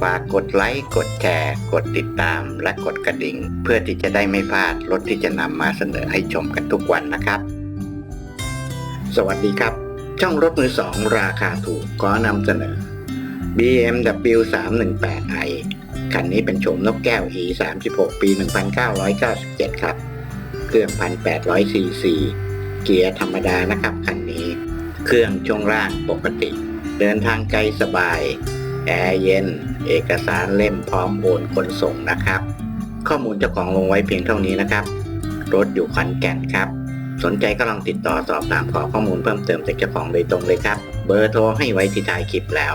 ฝากกดไลค์ กดแชร์ กดติดตาม และกดกระดิ่ง เพื่อที่จะได้ไม่พลาดรถที่จะนำมาเสนอให้ชมกันทุกวันนะครับ สวัสดีครับ ช่องรถมือสองราคาถูกขอนำเสนอ BMW 318i คันนี้เป็นโฉมนกแก้ว E 36ปี 1997 ครับ เครื่อง 1,800ซีซี เกียร์ธรรมดานะครับคันนี้ เครื่องช่วงล่างปกติ เดินทางไกลสบาย แอร์เย็น เอกสารเล่มพร้อมโอนคนส่งนะครับ ข้อมูลเจ้าของลงไว้เพียงเท่านี้นะครับ รถอยู่ขอนแก่นครับ สนใจก็ลองติดต่อสอบถามขอข้อมูลเพิ่มเติมจากเจ้าของโดยตรงเลยครับ เบอร์โทรให้ไว้ที่ท้ายคลิปแล้ว